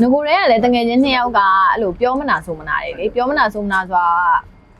ငကိုရဲကလည်းတငယ်ချင်းနှစ်ယောက်ကအဲ့လိုပြောမနာဆိုမနာတယ်လေပြောမနာဆိုမနာဆိုတာ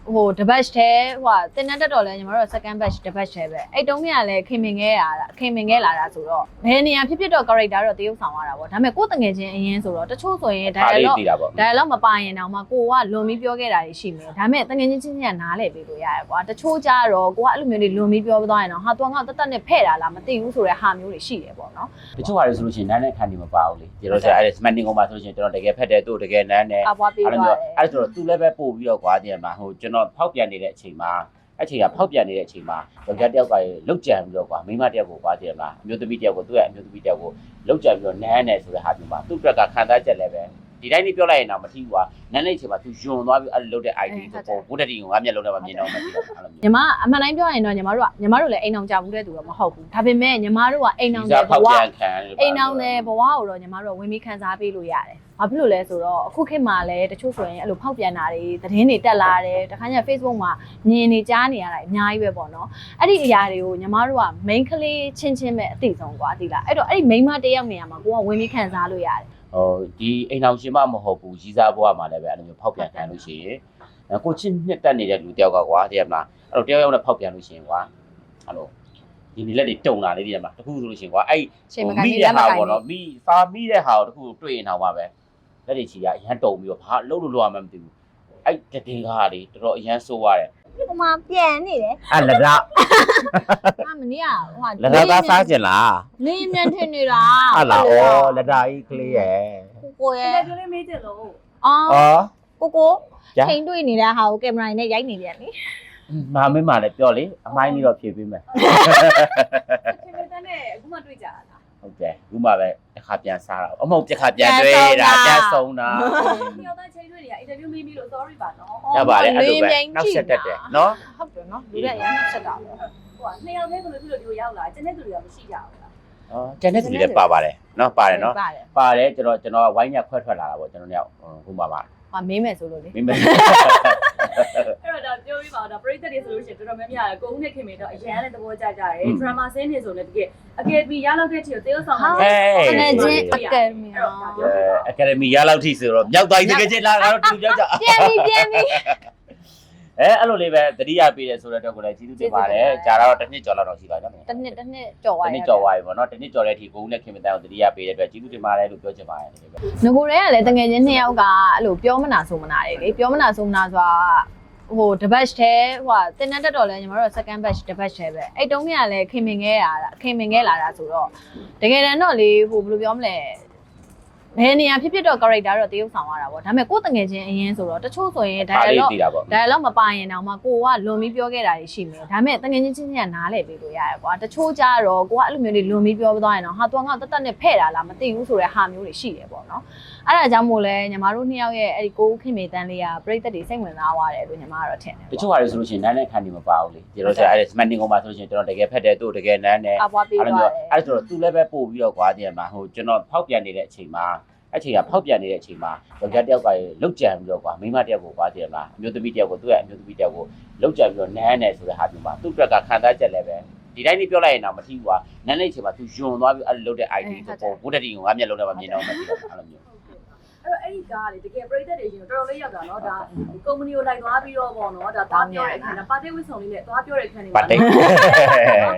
ဟိုတပတ်တည်းဟိုတင်တဲ့တက်တော့လဲညီမတို့ second batch တပတ်တည်းပဲအဲ့တုန်းကလည်းခင်မင်ခဲ့ရတာခင်မင်ခဲ့လာတာဆိုတော့ဘယ်နေရာဖြစ်ဖြစ်တော့ character တော့တရုပ်ဆောင်ရတာပေါ့ဒါပေမဲ့ကိုယ်တငယ်ချင်းအရင်ဆိုတော့တချို့ဆိုရင်ဒါလေး dialogue တည်တာပေါ့ dialogue မပါရင်တော့မှကိုကလွန်ပြီးပြောခဲ့တာတွေရှိမယ်ဒါပေမဲ့တငယ်ချင်းချင်းချင်းကနားလည်ပေးလို့ရတယ်ကွာတချို့ကြတော့ကိုကအဲ့လိုမျိုးတွေလွန်ပြီးပြောသွားရင်တော့ဟာသူကငါတက်တက်နဲ့ဖဲ့တာလားမသိဘူးဆိုတဲ့ဟာမျိုးတွေရှိတယ်ပေါ့နော်တချို့ဟာတွေဆိုလို့ရှိရင်နန်းနဲ့ခန်းနေမပါဘူးလေကျွန်တော်ဆိုအဲ့ဒါ smarting ကောင်မှာဆိုလို့ရှိရင်ကျွန်တော်တကယ်ဖက်တယ်သူ့တကယ်နန်းတယ်အပွားပေးအဲ့လိုသွားမျိုးတယ်အဲ့ဒါဆိုတော့သူလည်းပဲပို့ပြီးတော့ကွာတင်မှာဟိုကျွန်တော်ဖောက်ပြန်နေတဲ့အချိန်မှာအဲ့ချိန်ကဖောက်ပြန်နေတဲ့အချိန်မှာယောက်ျားတစ်ယောက်ကလုတ်ကြံပြီးတော့ကွာမိန်းမတစ်ယောက်ကိုကွာတင်မှာအမျိုးသမီးတစ်ယောက်ကိုသူ့ရဲ့အမျိုးသမီးတစ်ယောက်ကိုလုတ်ကြံပြီးတော့နန်းတယ်ဆိုတဲ့ဟာမျိုးမှာသူ့ဘက်ကခံစားချက်လည်းပဲ ဒီတိုင်းလေးပြောလိုက်ရင်တော့မထီးဘူးကွာနန်းနေချိန်မှာသူယွန်သွားပြီးအဲ့လိုလုတ်တဲ့ ID ကိုဘုဒ္ဓတီကိုငါမျက်လုံးနဲ့မမြင်တော့မှသိတော့အဲ့လိုမျိုး ညီမအမှန်တိုင်းပြောရင်တော့ညီမတို့ကညီမတို့လည်းအိမ်အောင်ကြဘူးတဲ့သူတော့မဟုတ်ဘူးဒါပေမဲ့ညီမတို့ကအိမ်အောင် ဒီ တဲ့ စား ဘ ဖောက် ဝ ပြန်ခံ အိမ်အောင်တဲ့ဘဝကိုတော့ညီမတို့ကဝင်ပြီးခံစားပေးလို့ရတယ်ဘာဖြစ်လို့လဲဆိုတော့အခုခေတ်မှာလည်းတချို့ဆိုရင်အဲ့လိုဖောက်ပြန်တာတွေသတင်းတွေတက်လာတယ်တခါကျ Facebook မှာမြင်နေကြားနေရတာအများကြီးပဲပေါ့နော်အဲ့ဒီအရာတွေကိုညီမတို့က main ကလေးချင်းချင်းပဲအသိဆုံးกว่าသိလားအဲ့တော့အဲ့ဒီ main မတစ်ယောက်နေရာမှာကိုကဝင်ပြီးခံစားလို့ရတယ် ဟိုဒီအိမ်အောင်ရှင်မမဟုတ်ဘူးရီးစားဘွားမှာလည်းပဲအဲ့လိုမျိုးဖောက်ပြန်ခံလို့ရှိရင်အဲ့ကိုချင်းနှစ်တက်နေတဲ့လူတယောက်ကကွာတကယ်မလားအဲ့လိုတယောက်ယောက်နဲ့ဖောက်ပြန်လို့ရှိရင်ကွာအဲ့လိုဒီနေလက်တွေတုံလာလေးတကယ်မလားတခုဆိုလို့ရှိရင်ကွာအဲ့ချိန်မကန်မိကြီးတဲ့လက်မဟာကန်ပေါ့ကြီးနော်မိစာမိတဲ့ဟာကိုတခုတွေ့ရင်တော့မှပဲလက်တွေချီရအရန်တုံပြီးတော့ဘာလှုပ်လို့လောက်မှမသိဘူးအဲ့တတင်ကားလေးတော်တော်အရန်ဆိုးရတယ် ဟိုမှာပြန်နေတယ်အဲ့လက်ရအမနီးကဟိုလက်ရသားစားကျင်လားနေမြန်ထင်နေတာဟာလားဩလက်ရကြီးကလေးရဲ့ကိုကိုရဲ့လည်းပြောလေးမေးချင်လို့အော်ဩကိုကိုညာချိန်တွေ့နေတဲ့ဟာကိုကင်မရာနဲ့ရိုက်နေပြန်လေမမင်းမလည်းပြောလေအမိုင်းကြီးတော့ဖြေပေးမယ်ခင်ဗျတန်းနဲ့အခုမှတွေ့ကြတာလားဟုတ်တယ်ခုမှပဲတစ်ခါပြန်စားတာအမဟုတ်တစ်ခါပြန်တွေ့တာပြန်ဆုံးတာ ဒီရောက်တဲ့ချိန်တွေ့နေရအင်တာဗျူးမေးပြီးလို့ sorry ပါနော်ရပါတယ်အဲ့လိုပဲနောက်ဆက်တက်တယ်နော်ဟုတ်တယ်နော်လူတွေကရမ်းဆက်တာပေါ့ဟိုကနှစ်ယောက်တည်းဆိုလို့ပြီးလို့ဒီကိုရောက်လာကျန်တဲ့သူတွေကမရှိကြဘူးလားအော်တန်တဲ့သူတွေလည်းပါပါတယ်နော်ပါတယ်နော်ပါတယ်ပါတယ်ကျွန်တော်ကျွန်တော်ဝိုင်းညက်ခွဲထွက်လာတာပေါ့ကျွန်တော်တို့ခုမှပါဟာမေးမယ်ဆိုလို့လေမင်းမအဲ့တော့ဒါပြောပြီးပါတော့ဒါပရိသတ်တွေဆိုလို့ရှိရင် တော်တော်များများကိုဦးနဲ့ခင်မင်တော့အရန်နဲ့သဘောကျကြတယ် drama scene တွေဆိုလည်းတကယ်အကယ်ပြီးရလောက်တဲ့ချီကိုသေဆောင်တာဟဲ့အနေချင်းအကယ်မီအဲ့တော့ဒါပြောအဲအကယ်ဒမီရလောက်ထိဆိုတော့မြောက်တိုင်းတကယ်ချင်းလာတော့တူကြောက်ကြပြန်ပြီပြန်ပြီအဲအဲ့လိုလေးပဲတတိယပေးတယ်ဆိုတဲ့အတွက်ကိုလည်းကျေးဇူးတင်ပါတယ်ကြာတော့တစ်နှစ်ကျော်လောက်တော့ရှိပါနော်တစ်နှစ်တစ်နှစ်ကြော်သွားတစ်ရနှစ်ကျော်သွားပြီပေါ့နော်တစ်နှစ်ကျော်တဲ့အထိကိုဦးနဲ့ခင်မတန်းကိုတတိယပေးတဲ့အတွက်ကျေးဇူးတင်ပါတယ်လို့ပြောချင်ပါတယ်ငကိုရဲကလည်းတငယ်ချင်းနှစ်ယောက်ကအဲ့လိုပြောမနာဆိုမနာတယ်လေပြောမနာဆိုမနာဆိုတာ ဟိုတပတ်တည်းဟိုတင်တဲ့တက်တော့လဲညီမတို့ second batch တပတ်တည်းပဲအဲ့တုန်းကလည်းခင်မင်ခဲ့ရတာခင်မင်ခဲ့လာတာဆိုတော့တကယ်တမ်းတော့လေဟိုဘယ်လိုပြောမလဲဘယ်နေရာဖြစ်ဖြစ်တော့ character တော့တရုပ်ဆောင်ရတာပေါ့ဒါပေမဲ့ကိုယ်တငယ်ချင်းအရင်ဆိုတော့တချို့ဆိုရင်ဒါလေး dialogue တည်တာပေါ့ dialogue မပါရင်တော့မှကိုကလွန်ပြီးပြောခဲ့တာတွေရှိမယ်ဒါပေမဲ့တငယ်ချင်းချင်းချင်းကနားလည်ပေးလို့ရတယ်ကွာတချို့ကြတော့ကိုကအဲ့လိုမျိုးတွေလွန်ပြီးပြောသွားရင်တော့ဟာသူကငါတက်တက်နဲ့ဖဲ့တာလားမသိဘူးဆိုတဲ့ဟာမျိုးတွေရှိတယ်ပေါ့နော်အဲ့ဒါကြောင့်မို့လဲညီမတို့နှစ်ယောက်ရဲ့အဲ့ဒီကိုခင်မေတန်းလေးကပြိသက်တွေစိတ်ဝင်စားသွားတယ်လို့ညီမကတော့ထင်တယ်တချို့ဟာတွေဆိုလို့ရှိရင်နန်းနဲ့ခန်းနေမပါဘူးလေကျွန်တော်ဆိုအဲ့ဒါ smarting ကောင်မှာဆိုလို့ရှိရင်ကျွန်တော်တကယ်ဖက်တယ်သူ့တကယ်နန်းတယ်အပွားပေးအဲ့လိုသွားမျိုးတယ်အဲ့ဒါဆိုတော့သူလည်းပဲပို့ပြီးတော့ကွာတင်မှာဟိုကျွန်တော်ဖောက်ပြန်နေတဲ့အချိန်မှာအဲ့ချိန်ကဖောက်ပြန်နေတဲ့အချိန်မှာယောက်ျားတစ်ယောက်ကလုတ်ကြံပြီးတော့ကွာမိန်းမတစ်ယောက်ကိုကွာတင်မှာအမျိုးသမီးတစ်ယောက်ကိုသူ့ရဲ့အမျိုးသမီးတစ်ယောက်ကိုလုတ်ကြံပြီးတော့နန်းတယ်ဆိုတဲ့ဟာမျိုးမှာသူ့ဘက်ကခံစားချက်လည်းပဲဒီတိုင်းလေးပြောလိုက်ရင်တော့မထီးဘူးကွာနန်းနေတဲ့အချိန်မှာသူယွန်သွားပြီးအဲ့လိုလုတ်တဲ့ ID ကိုဘုဒ္ဓတီကိုငါမျက်လုံးနဲ့မမြင်တော့မှသိတော့အဲ့လိုမျိုးအဲ့ တော့အဲ့ဒီကားကလေတကယ်ပရိသတ်တွေရှင်တော်တော်လေးရောက်တာနော်ဒါကုမ္ပဏီကိုလိုက်သွားပြီးတော့ပေါ့နော်ဒါသွားပြောတဲ့အခါနဲ့ပါတီဝစ်ဆောင်လေးနဲ့သွားပြောတဲ့အခါနဲ့ပါတီ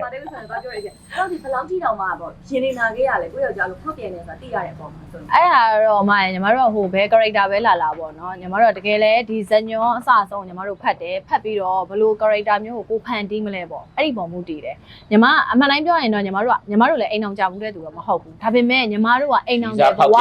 ပါတီဝစ်ဆောင်နဲ့သွားပြောတဲ့အခါတော့ဒီဘလောက်ထိတောင်မှပေါ့ရှင်နေနာခဲ့ရလေကိုယ့်ယောက်ျားလိုဖောက်ပြန်နေတာသိရတဲ့အပေါ်မှာဆိုတော့အဲ့ဒါတော့မှညီမတို့ဟိုဘဲ character ပဲလာလာပေါ့နော်ညီမတို့တကယ်လဲဒီဇညွန်အစအဆုံးညီမတို့ဖတ်တယ်ဖတ်ပြီးတော့ဘလို့ character မျိုးကိုကိုဖန်တီးမလဲပေါ့အဲ့ဒီပုံမူတည်တယ်ညီမအမှန်တိုင်းပြောရင်တော့ညီမတို့ကညီမတို့လည်းအိမ်အောင်ကြဘူးတဲ့သူတော့မဟုတ်ဘူးဒါပေမဲ့ညီမတို့ကအိမ်အောင်တဲ့ဘဝ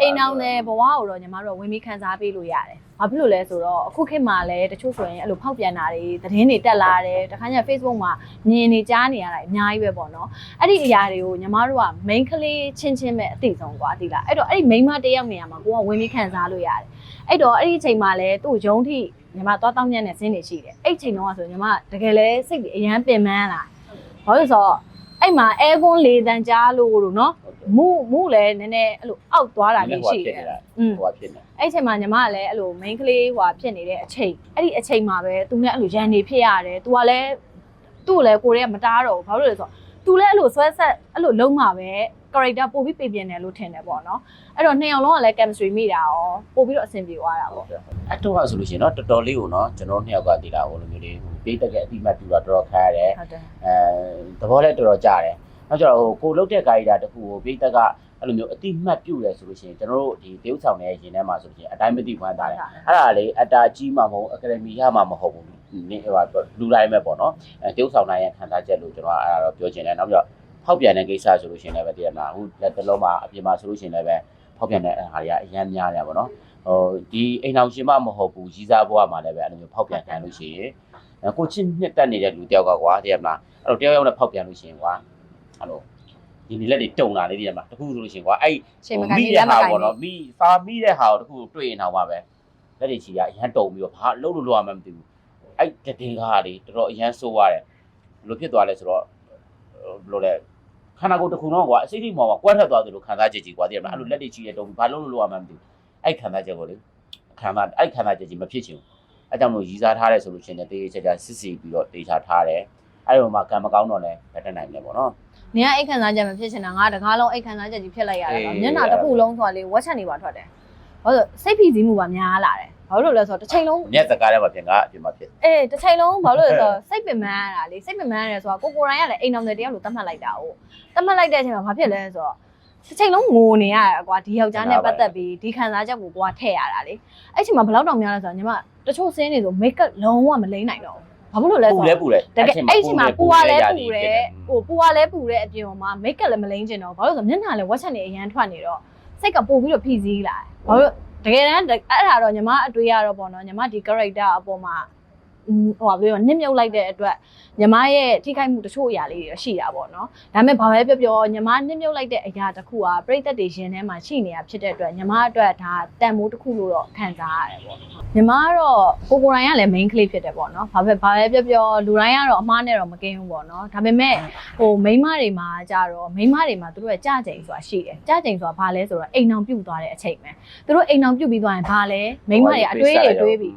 အိမ်အောင်တဲ့ဘဝကိုတော့ညီမတို့ကဝင်ပြီးခံစားပေးလို့ရတယ်။ဘာဖြစ်လို့လဲဆိုတော့အခုခေတ်မှာလည်းတချို့ဆိုရင်အဲ့လိုဖောက်ပြန်တာတွေသတင်းတွေတက်လာတယ်တခါကျ Facebook မှာမြင်နေကြားနေရတာအများကြီးပဲပေါ့နော်။အဲ့ဒီအရာတွေကိုညီမတို့က main ကလေးချင်းချင်းပဲအသိဆုံးกว่าသိလား။အဲ့တော့အဲ့ဒီ main မတစ်ယောက်နေရာမှာကိုကဝင်ပြီးခံစားလို့ရတယ်။အဲ့တော့အဲ့ဒီအချိန်မှာလည်းသူ့ယုံထိညီမသွားတောင်းညံ့တဲ့ဇင်းတွေရှိတယ်။အဲ့ဒီအချိန်တော့ဆိုညီမတကယ်လဲစိတ်တွေအရန်ပင်ပန်းလာ။ဘာလို့လဲဆိုတော့ အဲ့မှာအဲကွန်းလေးတန်ကြားလို့လို့နော်မူမူလည်းနည်းနည်းအဲ့လိုအောက်သွားတာလေးရှိတယ်။อืม ဟိုဖြစ်နေ အဲ့အချိန်မှာညီမကလည်းအဲ့လို main ကလေးဟွာဖြစ်နေတဲ့အချိန်အဲ့ဒီအချိန်မှာပဲသူနဲ့အဲ့လိုရန်နေဖြစ်ရတယ်။ तू ကလည်းသူ့ကိုလည်းကိုရဲမတားတော့ဘူးဘာလို့လဲဆိုတော့ तू လည်းအဲ့လိုဆွဲဆက်အဲ့လိုလုံးမှာပဲ character ပို့ပြီးပြင်ပြင်တယ်လို့ထင်တယ်ပေါ့နော်အဲ့တော့နှစ်ယောက်လုံးကလည်း chemistry မိတာရောပို့ပြီးတော့အဆင်ပြေသွားတာပေါ့ အတော့ဆိုလို့ရှိရင်တော့တော်တော်လေးကိုနော်ကျွန်တော်နှစ်ယောက်ကတည်လာဟိုလိုမျိုးလေးဟို ပေးတက်တဲ့အတိမတ်ပြူတာတော်တော်ခါရတယ်ဟုတ်တယ်အဲသဘောလည်းတော်တော်ကြတယ်နောက်ကျတော့ဟိုကိုလုတ်တဲ့ဂိုင်ဒါတခုကိုပေးတက်ကအဲ့လိုမျိုးအတိမတ်ပြူတယ်ဆိုလို့ရှိရင်ကျွန်တော်တို့ဒီတေးဥဆောင်တဲ့ရင်ထဲမှာဆိုလို့ရှိရင်အတိုင်းမသိဝမ်းသားတယ်အဲ့ဒါလေအတာကြီးမှမဟုတ်အကယ်ဒမီရမှမဟုတ်ဘူးနေဟိုလူတိုင်းပဲပေါ့နော်အဲတေးဥဆောင်နိုင်ရခံစားချက်လို့ကျွန်တော်အဲ့ဒါတော့ပြောချင်တယ်နောက်ပြီးတော့ဖောက်ပြန်တဲ့ကိစ္စဆိုလို့ရှိရင်လည်းပဲတည်ရမှာအခုလက်တလုံးမှာအပြင်မှာဆိုလို့ရှိရင်လည်းပဲဖောက်ပြန်တဲ့ဟာတွေကအများများတယ်ပေါ့နော်ဟိုဒီအိမ်အောင်ရှင်မမဟုတ်ဘူးကြီးစားဘွားမှာလည်းပဲအဲ့လိုမျိုးဖောက်ပြန်ခံလို့ရှိရင် ကိုချင်းနှစ်တက်နေတဲ့လူတယောက်ကကွာတည်ရမလားအဲ့တော့တယောက်ယောက်နဲ့ဖောက်ပြန်လို့ရှိရင်ကွာအဲ့လိုဒီနေလက်တွေတုံလာလေးတည်ရမလားတခုဆိုလို့ရှိရင်ကွာအဲ့ချိန်မကန်မိပြီးတဲ့လက်မဟာကန်ပေါ့ဘူးနော်မိစာမိတဲ့ဟာကိုတခုတွေ့ရင်တော့ပါပဲလက်တွေချီကအရန်တုံပြီးတော့ဘာလုံးလို့လောက်ရမှမသိဘူးအဲ့တတင်ကားကလေတော်တော်အရန်ဆိုးသွားတယ်ဘယ်လိုဖြစ်သွားလဲဆိုတော့ဘယ်လိုလဲခန္ဓာကိုယ်တစ်ခုလုံးကွာအစိမ့်စိမ့်မောင်ကကွက်ထက်သွားသလိုခံစားချက်ကြီးကွာတည်ရမလားအဲ့လိုလက်တွေချီတဲ့တုံပြီးဘာလုံးလို့လောက်ရမှမသိဘူးအဲ့ခံစားချက်ကိုလေခံစားအဲ့ခံစားချက်ကြီးမဖြစ်ချင်ဘူး အဲ့ကြောင့်မလို့ရည်စားထားတယ်ဆိုလို့ရှိရင်တေးချာချာစစ်စီပြီးတော့တေးချထားတယ်အဲ့လိုမှကံမကောင်းတော့လဲဗတ်တက်နိုင်တယ်ပေါ့နော်နင်ကအိတ်ခံစားချက်မဖြစ်ချင်တာငါတကားလုံးအိတ်ခံစားချက်ကြီးဖြစ်လိုက်ရတာအေးတော့မျက်နှာတစ်ခုလုံးဆိုတာလေဝက်ချက်နေပါထွက်တယ်ဘာလို့လဲစိတ်ဖိစီးမှုပါများလာတယ်ဘာလို့လဲဆိုတော့တစ်ချိန်လုံးညက်စကားထဲမှာပြင်ကအပြင်မှာဖြစ်အေးတစ်ချိန်လုံးဘာလို့လဲဆိုတော့စိတ်ပင်ပန်းရတာလေစိတ်ပင်ပန်းရတယ်ဆိုတာကိုကိုရိုင်းကလည်းအိမ်အောင်တဲ့တယောက်လိုသတ်မှတ်လိုက်တာ哦သတ်မှတ်လိုက်တဲ့အချိန်မှာဘာဖြစ်လဲဆိုတော့ တစ်ချိန်လုံးငိုနေရတာကွာဒီယောက်ျားနဲ့ပတ်သက်ပြီးဒီခံစားချက်ကိုကိုကထည့်ရတာလေအဲ့ချိန်မှာဘယ်လောက်တောင်များလဲဆိုတော့ညီမတချို့ဆင်းနေဆိုမိတ်ကပ်လုံးဝမလိမ့်နိုင်တော့ဘူးဘာလို့လဲပူဆိုလဲတော့ပူလဲတကယ်အဲ့ချိန်မှာပူကလည်းပူတယ်ဟိုဟိုပူကလည်းပူတဲ့အပြင်မှာမိတ်ကပ်လည်းမလိမ့်ကျင်တော့ဘာလို့လဲဆိုတော့မျက်နှာလည်းဝက်ချက်နေအရန်ထွက်နေတော့စိတ်ကပို့ပြီးတော့ဖိစီးလာတယ်ဘာလို့တကယ်တမ်းအဲ့ဒါတော့ညီမအတွေ့ရတော့ပေါ့နော်ညီမဒီ character အပေါ်မှာ ဟိုပါပြောနစ်မြုပ်လိုက်တဲ့အတွက်ညီမရဲ့ထိခိုက်မှုတချို့အရာလေးတွေရှိတာပေါ့နော်ဒါပေမဲ့ဘာပဲပြောပြောညီမနစ်မြုပ်လိုက်တဲ့အရာတစ်ခုကပြိသက်တွေရင်ထဲမှာရှိနေတာဖြစ်တဲ့အတွက်ညီမအတွက်ဒါတန်မိုးတစ်ခုလို့တော့ခံစားရတယ်ပေါ့ညီမကတော့ကိုကိုရိုင်းကလည်း main clip ဖြစ်တယ်ပေါ့နော်ဘာပဲဘာပဲပြောပြောလူတိုင်းကတော့အမားနဲ့တော့မကင်းဘူးပေါ့နော်ဒါပေမဲ့ဟိုမိန်းမတွေမှာကြတော့မိန်းမတွေမှာသူတို့ရဲ့ကြကြိမ်ဆိုတာရှိတယ်ကြကြိမ်ဆိုတာဘာလဲဆိုတော့အိမ်အောင်ပြုတ်သွားတဲ့အချိန်ပဲသူတို့အိမ်အောင်ပြုတ်ပြီးသွားရင်ဘာလဲမိန်းမတွေအတွေးတွေတွေးပြီး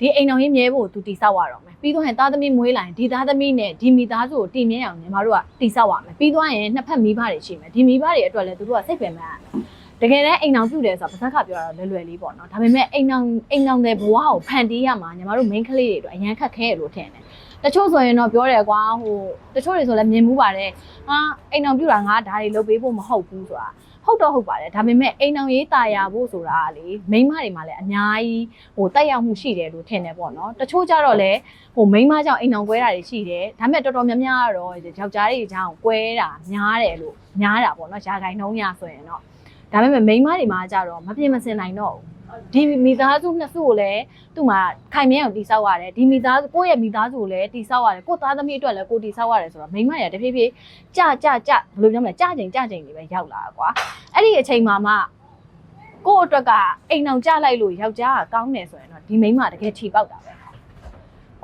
ဒီအိမ်အောင်ရင်းမြဲဖို့သူတိဆောက်ရတော့မယ်ပြီးသွားရင်သားသမီးမွေးလာရင်ဒီသားသမီးနဲ့ဒီမိသားစုကိုတည်မြဲအောင်ညီမတို့ကတိဆောက်ရမယ်ပြီးသွားရင်နှစ်ဖက်မိဘတွေရှိမယ်ဒီမိဘတွေအတွက်လည်းသူတို့ကစိတ်ပင်ပန်းရမယ်တကယ်တမ်းအိမ်အောင်ပြုတ်တယ်ဆိုတာပါဇက်ကပြောတာတော့လွယ်လွယ်လေးပေါ့နော်ဒါပေမဲ့အိမ်အောင်အိမ်အောင်တဲ့ဘဝကိုဖန်တီးရမှာညီမတို့ main ကလေးတွေအတွက်အရန်ခက်ခဲရလို့ထင်တယ်တချို့ဆိုရင်တော့ပြောတယ်ကွာဟိုတချို့တွေဆိုလည်းမြင်မှုပါတယ်ဟာအိမ်အောင်ပြူတာငါဒါတွေလုပ်ပေးဖို့မဟုတ်ဘူးဆိုတာ ဟုတ်တော့ဟုတ်ပါတယ်ဒါပေမဲ့အိမ်အောင်ရေးတာယာဖို့ဆိုတာကလေမိန်းမတွေမှာလည်းအများကြီးဟိုတက်ရောက်မှုရှိတယ်လို့ထင်တယ်ပေါ့နော်တချို့ကြတော့လေဟိုမိန်းမကြောင့်အိမ်အောင်ကွဲတာတွေရှိတယ်ဒါပေမဲ့တော်တော်များများကတော့ယောက်ျားတွေကြောင့်ကွဲတာများတယ်လို့များတာပေါ့နော်ယာဂိုင်နှုံးရဆိုရင်တော့ဒါပေမဲ့မိန်းမတွေမှာကြတော့မပြင်မစင်နိုင်တော့ဘူး ဒီမိသားစုနှစ်စုကိုလည်းသူ့မှာခိုင်မြဲအောင်တိဆောက်ရတယ်ဒီမိသားစုကိုယ့်ရဲ့မိသားစုကိုလည်းတိဆောက်ရတယ်ကိုယ့်သားသမီးအတွက်လည်းကိုယ်တိဆောက်ရတယ်ဆိုတော့မိန်းမရတဖြည်းဖြည်းကြကြကြဘယ်လိုပြောမလဲကြချိန်ကြချိန်တွေပဲရောက်လာတာကွာအဲ့ဒီအချိန်မှာမှကိုယ့်အတွက်ကအိမ်အောင်ကြလိုက်လို့ယောက်ျားကကောင်းတယ်ဆိုရင်တော့ဒီမိန်းမတကယ်ထီပေါက်တာပဲ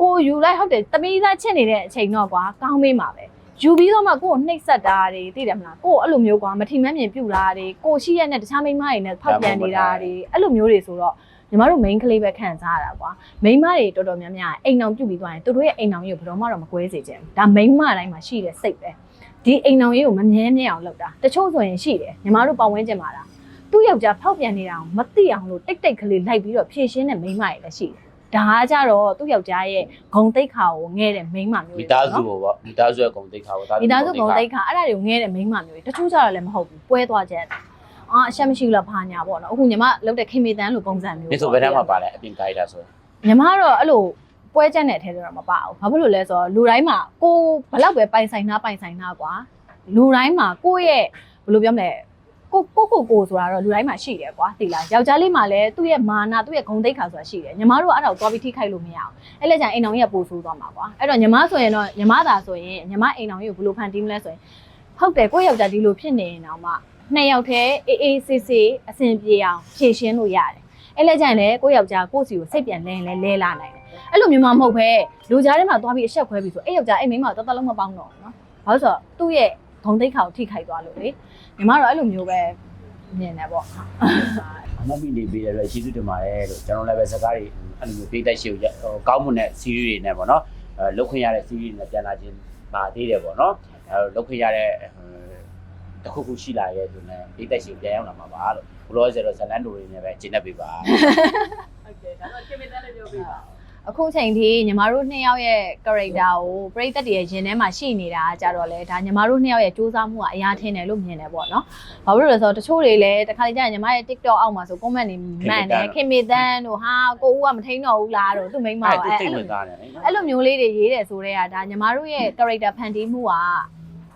ကိုယ်ယူလိုက်ဟုတ်တယ်သမီးသားချစ်နေတဲ့အချိန်တော့ကွာကောင်းမေးမှာပဲ ယူပြီးတော့မှကိုယ့်ကိုနှိပ်စက်တာတွေသိတယ်မလားကိုယ့်ကိုအဲ့လိုမျိုးကွာမထီမဲ့မြင်ပြူလာတွေကိုယ်ရှိရတဲ့တခြားမိန်းမတွေနဲ့ဖောက်ပြန်နေတာတွေအဲ့လိုမျိုးတွေဆိုတော့ညီမတို့ main ကလေးပဲခံစားရတာကွာမိန်းမတွေတော်တော်များများအိမ်အောင်ပြုတ်ပြီးသွားရင်သူတို့ရဲ့အိမ်အောင်ကြီးကိုဘယ်တော့မှတော့မကွဲစေချင်ဘူးဒါမိန်းမတိုင်းမှာရှိတဲ့စိတ်ပဲဒီအိမ်အောင်ကြီးကိုမမြဲမြဲအောင်လုပ်တာတချို့ဆိုရင်ရှိတယ်ညီမတို့ပတ်ဝန်းကျင်မှာလားသူ့ယောက်ျားဖောက်ပြန်နေတာကိုမသိအောင်လို့တိတ်တိတ်ကလေးလိုက်ပြီးတော့ဖြည့်ရှင်းတဲ့မိန်းမတွေလည်းရှိတယ် ဒါကကြတော့သူ့ယောက်ျားရဲ့ဂုံတိတ်ခါကိုငဲတဲ့မိန်းမမျိုးမိတွေသားပေါ့စုနော်ကိုပေါ့မိသားစုရဲ့ဂုံတိတ်ခါကိုမိသားစုဂုံတိတ်ခါအဲ့ဒါတွေကိုငဲတဲ့မိန်းမမျိုးတွေတချို့ကြတော့လည်းမဟုတ်ဘူးပွဲသွားချက်အာအရှက်မရှိဘူးလားဘာညာပေါ့နော်အခုညီမလုပ်တဲ့ခင်မေတန်းလိုပုံစံမျိုးဒီဆိုဘယ်ထဲမှာပါလဲအပြင်ဂိုက်တာဆိုညီမကတော့အဲ့လိုပွဲချက်နဲ့ထဲတော့မပါဘူး။ဘာဖြစ်လို့လဲဆိုတော့လူတိုင်းမှာကိုဘလောက်ပဲပိုင်ဆိုင်နာပိုင်ဆိုင်နာကွာလူတိုင်းမှာကိုယ့်ရဲ့ဘယ်လိုပြောမလဲ ကိုကိုကိုကိုဆိုတာတော့လူတိုင်းမှာရှိတယ်ကွာသိလားယောက်ျားလေးမှာလည်းသူ့ရဲ့မာနာသူ့ရဲ့ဂုဏ်သိက္ခာဆိုတာရှိတယ်ညီမတို့ကအဲ့ဒါကိုသွားပြီးထိခိုက်လို့မရအောင်အဲ့လက်ကျန်အိမ်တော်ကြီးကပို့ဆိုးသွားမှာကွာအဲ့တော့ညီမဆိုရင်တော့ညီမသာဆိုရင်ညီမအိမ်တော်ကြီးကိုဘယ်လိုဖန်တီးမလဲဆိုရင်ဟုတ်တယ်ကိုယ့်ယောက်ျားဒီလိုဖြစ်နေရင်တော့မှနှစ်ယောက်တည်းအေးအေးဆေးဆေးအဆင်ပြေအောင်ဖြည့်ရှင်းလို့ရတယ်အဲ့လက်ကျန်လည်းကိုယ့်ယောက်ျားကိုယ့်စီကိုစိတ်ပြန်လဲရင်လဲလဲလာနိုင်တယ်အဲ့လိုမျိုးမှမဟုတ်ပဲလူကြားထဲမှာသွားပြီးအဆက်ခွဲပြီးဆိုအဲ့ယောက်ျားအဲ့မိန်းမကိုတသက်လုံးမပေါင်းတော့ဘူးနော်။ဘာလို့ဆိုတော့သူ့ရဲ့ ဂုံတိတ်ခါကိုထိခိုက်သွားလို့လေညီမတော့အဲ့လိုမျိုးပဲမြင်တယ်ပေါ့အမမီနေပေးရတဲ့ရှိသူတင်ပါတယ်လို့ကျွန်တော်လည်းပဲစကားတွေအဲ့လိုမျိုးပေးတိုက်ရှိကိုဟိုကောင်းမွန်တဲ့ series တွေနဲ့ပေါ့နော်အဲလုတ်ခွင့်ရတဲ့ series တွေနဲ့ပြန်လာခြင်းပါသေးတယ်ပေါ့နော်အဲလုတ်ခွင့်ရတဲ့တတစ်ခုခုရှိလာရဲ့ဆိုရင်အိတ်သက်ရှိပြန်ရောက်လာမှာပါလို့ဘလောဆယ်တော့ဇလန်တိုတွေနဲ့ပဲကျင်းနေပြီပါဟုတ်ကဲ့ဒါတော့ခင်မင်းတက်လည်းပြောပြပါ အခုချိန်ထိညီမတို့နှစ်ယောက်ရဲ့ character ကိုပရိသတ်တွေရဲ့ရင်ထဲမှာရှိနေတာကြတော့လေဒါညီမတို့နှစ်ယောက်ရဲ့စူးစမ်းမှုကအရာထင်တယ်လို့မြင်တယ်ပေါ့နော်။ဘာဖြစ်လို့လဲဆိုတော့တချို့တွေလည်းတခါလေကြာရင်ညီမရဲ့ TikTok အောက်မှာဆို comment တွေမှန်တယ်ခင်မေတန်းတို့ဟာကိုဦးကမထိန်တော့ဘူးလားတို့သူမိန်းမအဲ့ကသူအဲ့တိတ်လိုဝင်သားတယ်လေအဲ့လိုမျိုးလေးတွေရေးတယ်ဆိုတော့ဒါညီမတို့ရဲ့ character ဖန်တီးမှုက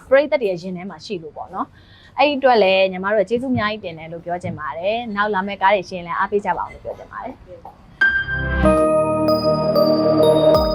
ပရိသတ်တွေရဲ့ရင်ထဲမှာရှိလို့ပေါ့နော်။အဲ့ဒီအတွက်လည်းညီမတို့ကျေးဇူးအများကြီးတင်တယ်လို့ပြောချင်ပါတယ်။နောက်လာမယ့်ကားတွေရှင်းရင်လည်းအားပေးကြပါအောင်လို့ပြောချင်ပါတယ်။ Thank you.